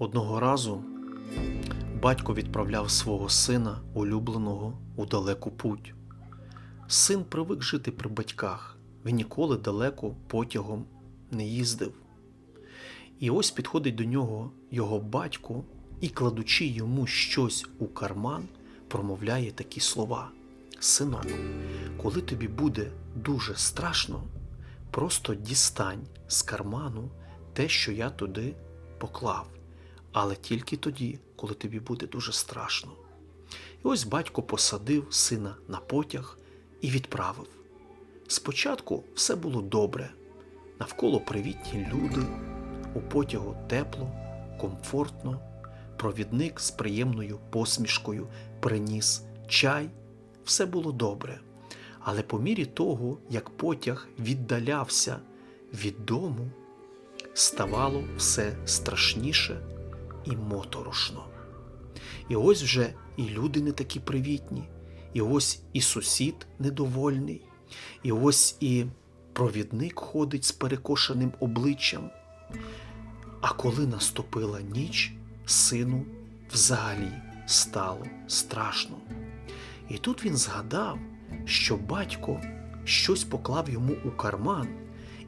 Одного разу батько відправляв свого сина улюбленого у далеку путь. Син привик жити при батьках, він ніколи далеко потягом не їздив. І ось підходить до нього його батько і, кладучи йому щось у карман, промовляє такі слова: Синок, коли тобі буде дуже страшно, просто дістань з карману те, що я туди поклав, але тільки тоді, коли тобі буде дуже страшно. І ось батько посадив сина на потяг і відправив. Спочатку все було добре, навколо привітні люди, у потягу тепло, комфортно, провідник з приємною посмішкою приніс чай, все було добре. Але по мірі того, як потяг віддалявся від дому, ставало все страшніше і моторошно. І ось вже і люди не такі привітні, і ось і сусід недовольний, і ось і провідник ходить з перекошеним обличчям. А коли наступила ніч, сину взагалі стало страшно. І тут він згадав, що батько щось поклав йому у карман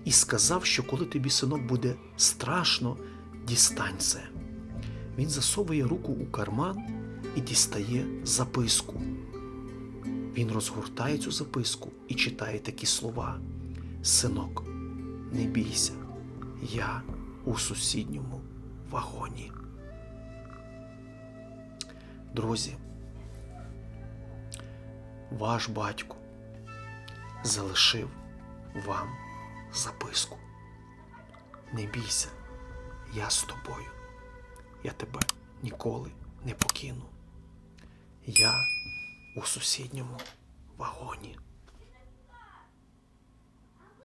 і сказав, що коли тобі синок буде страшно, дістань це. Він засовує руку у карман і дістає записку. Він розгортає цю записку і читає такі слова: Синок, не бійся, я у сусідньому вагоні. Друзі, ваш батько залишив вам записку. Не бійся, я з тобою. Я тебе ніколи не покину. Я у сусідньому вагоні.